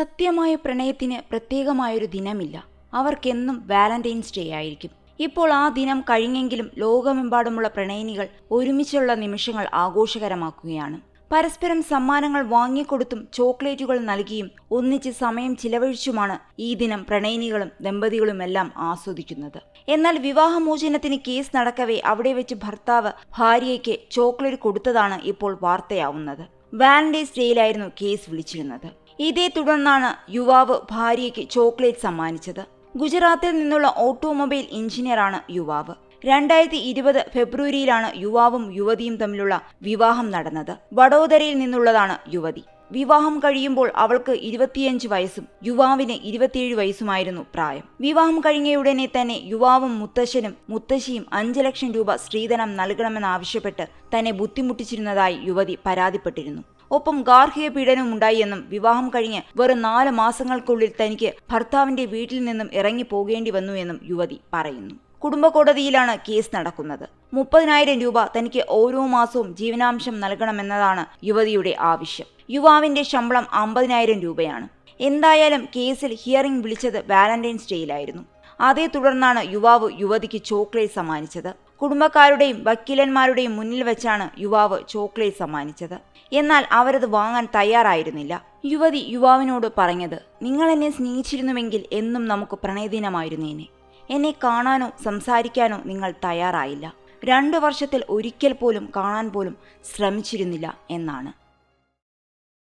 സത്യമായ പ്രണയത്തിന് പ്രത്യേകമായൊരു ദിനമില്ല. അവർക്കെന്നും വാലന്റൈൻസ് ഡേ ആയിരിക്കും. ഇപ്പോൾ ആ ദിനം കഴിഞ്ഞെങ്കിലും ലോകമെമ്പാടുമുള്ള പ്രണയിനികൾ ഒരുമിച്ചുള്ള നിമിഷങ്ങൾ ആഘോഷകരമാക്കുകയാണ്. പരസ്പരം സമ്മാനങ്ങൾ വാങ്ങിക്കൊടുത്തും ചോക്ലേറ്റുകൾ നൽകിയും ഒന്നിച്ച് സമയം ചിലവഴിച്ചുമാണ് ഈ ദിനം പ്രണയിനികളും ദമ്പതികളുമെല്ലാം ആസ്വദിക്കുന്നത്. എന്നാൽ വിവാഹമോചനത്തിന് കേസ് നടക്കവേ അവിടെ വെച്ച് ഭർത്താവ് ഭാര്യയ്ക്ക് ചോക്ലേറ്റ് കൊടുത്തതാണ് ഇപ്പോൾ വാർത്തയാവുന്നത്. വാലന്റൈൻസ് ഡേയിലായിരുന്നു കേസ് വിളിച്ചിരുന്നത്. ഇതേ തുടർന്നാണ് യുവാവ് ഭാര്യയ്ക്ക് ചോക്ലേറ്റ് സമ്മാനിച്ചത്. ഗുജറാത്തിൽ നിന്നുള്ള ഓട്ടോമൊബൈൽ എഞ്ചിനീയറാണ് യുവാവ്. രണ്ടായിരത്തി ഇരുപത് ഫെബ്രുവരിയിലാണ് യുവാവും യുവതിയും തമ്മിലുള്ള വിവാഹം നടന്നത്. വഡോദരയിൽ നിന്നുള്ളതാണ് യുവതി. വിവാഹം കഴിയുമ്പോൾ അവൾക്ക് ഇരുപത്തിയഞ്ച് വയസ്സും യുവാവിന് ഇരുപത്തിയേഴ് വയസ്സുമായിരുന്നു പ്രായം. വിവാഹം കഴിഞ്ഞയുടനെ തന്നെ യുവാവും മുത്തശ്ശനും മുത്തശ്ശിയും അഞ്ച് ലക്ഷം രൂപ സ്ത്രീധനം നൽകണമെന്നാവശ്യപ്പെട്ട് തന്നെ ബുദ്ധിമുട്ടിച്ചിരുന്നതായി യുവതി പരാതിപ്പെട്ടിരുന്നു. ഒപ്പം ഗാർഹിക പീഡനവും ഉണ്ടായിയെന്നും വിവാഹം കഴിഞ്ഞ് വെറും നാല് മാസങ്ങൾക്കുള്ളിൽ തനിക്ക് ഭർത്താവിന്റെ വീട്ടിൽ നിന്നും ഇറങ്ങി പോകേണ്ടി വന്നു എന്നും യുവതി പറയുന്നു. കുടുംബ കോടതിയിലാണ് കേസ് നടക്കുന്നത്. മുപ്പതിനായിരം രൂപ തനിക്ക് ഓരോ മാസവും ജീവനാംശം നൽകണമെന്നതാണ് യുവതിയുടെ ആവശ്യം. യുവാവിന്റെ ശമ്പളം അമ്പതിനായിരം രൂപയാണ്. എന്തായാലും കേസിൽ ഹിയറിംഗ് വിളിച്ചത് വാലന്റൈൻസ് ഡേയിലായിരുന്നു. അതേ തുടർന്നാണ് യുവാവ് യുവതിക്ക് ചോക്ലേറ്റ് സമ്മാനിച്ചത്. കുടുംബക്കാരുടെയും വക്കീലന്മാരുടെയും മുന്നിൽ വെച്ചാണ് യുവാവ് ചോക്ലേറ്റ് സമ്മാനിച്ചത്. എന്നാൽ അവരത് വാങ്ങാൻ തയ്യാറായിരുന്നില്ല. യുവതി യുവാവിനോട് പറഞ്ഞത് നിങ്ങൾ എന്നെ സ്നേഹിച്ചിരുന്നുവെങ്കിൽ എന്നും നമുക്ക് പ്രണയദിനമായിരുന്നേനെ. എന്നെ കാണാനോ സംസാരിക്കാനോ നിങ്ങൾ തയ്യാറായില്ല. രണ്ടു വർഷത്തിൽ ഒരിക്കൽ പോലും കാണാൻ പോലും ശ്രമിച്ചിരുന്നില്ല എന്നാണ്.